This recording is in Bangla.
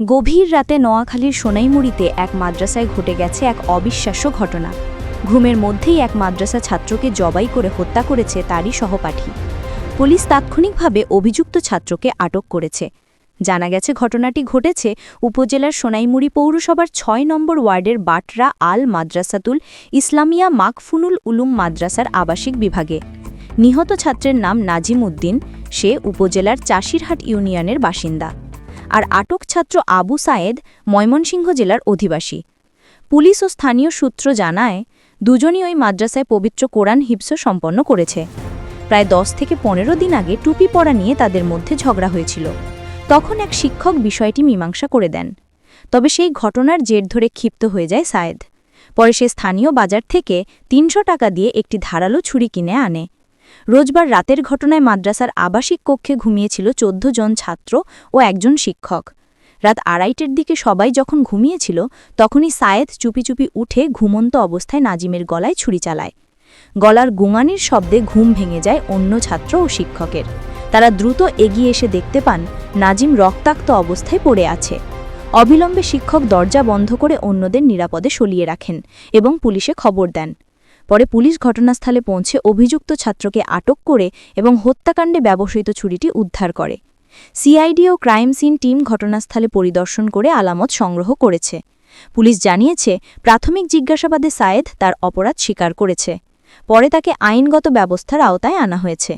গভীর রাতে নোয়াখালীর সোনাইমুড়িতে এক মাদ্রাসায় ঘটে গেছে এক অবিশ্বাস্য ঘটনা। ঘুমের মধ্যেই এক মাদ্রাসা ছাত্রকে জবাই করে হত্যা করেছে তারই সহপাঠী। পুলিশ তাৎক্ষণিকভাবে অভিযুক্ত ছাত্রকে আটক করেছে। জানা গেছে, ঘটনাটি ঘটেছে উপজেলার সোনাইমুড়ি পৌরসভার ছয় নম্বর ওয়ার্ডের বাটরা আল মাদ্রাসাতুল ইসলামিয়া মাকফুনুল উলুম মাদ্রাসার আবাসিক বিভাগে। নিহত ছাত্রের নাম নাজিম উদ্দিন সে উপজেলার চাষিরহাট ইউনিয়নের বাসিন্দা। আর আটক ছাত্র আবু সায়েদ ময়মনসিংহ জেলার অধিবাসী। পুলিশ ও স্থানীয় সূত্র জানায়, দুজনই ওই মাদ্রাসায় পবিত্র কোরআন হিপস সম্পন্ন করেছে। প্রায় দশ থেকে পনেরো দিন আগে টুপি পরা নিয়ে তাদের মধ্যে ঝগড়া হয়েছিল। তখন এক শিক্ষক বিষয়টি মীমাংসা করে দেন। তবে সেই ঘটনার জের ধরে ক্ষিপ্ত হয়ে যায় সায়েদ। পরে সে স্থানীয় বাজার থেকে তিনশো টাকা দিয়ে একটি ধারালো ছুরি কিনে আনে। রোজবার রাতের ঘটনায় মাদ্রাসার আবাসিক কক্ষে ঘুমিয়েছিল চোদ্দ জন ছাত্র ও একজন শিক্ষক। রাত আড়াইটের দিকে সবাই যখন ঘুমিয়েছিল, তখনই সায়েদ চুপি চুপি উঠে ঘুমন্ত অবস্থায় নাজিমের গলায় ছুরি চালায়। গলার গুঙানির শব্দে ঘুম ভেঙে যায় অন্য ছাত্র ও শিক্ষকের। তারা দ্রুত এগিয়ে এসে দেখতে পান, নাজিম রক্তাক্ত অবস্থায় পড়ে আছে। অবিলম্বে শিক্ষক দরজা বন্ধ করে অন্যদের নিরাপদে সলিয়ে রাখেন এবং পুলিশে খবর দেন। পরে পুলিশ ঘটনাস্থলে পৌঁছে অভিযুক্ত ছাত্রকে আটক করে এবং হত্যাকাণ্ডে ব্যবহৃত ছুরিটি উদ্ধার করে। সিআইডি ও ক্রাইম সিন টিম ঘটনাস্থলে পরিদর্শন করে আলামত সংগ্রহ করেছে। পুলিশ জানিয়েছে, প্রাথমিক জিজ্ঞাসাবাদে সায়েদ তার অপরাধ স্বীকার করেছে। পরে তাকে আইনগত ব্যবস্থার আওতায় আনা হয়েছে।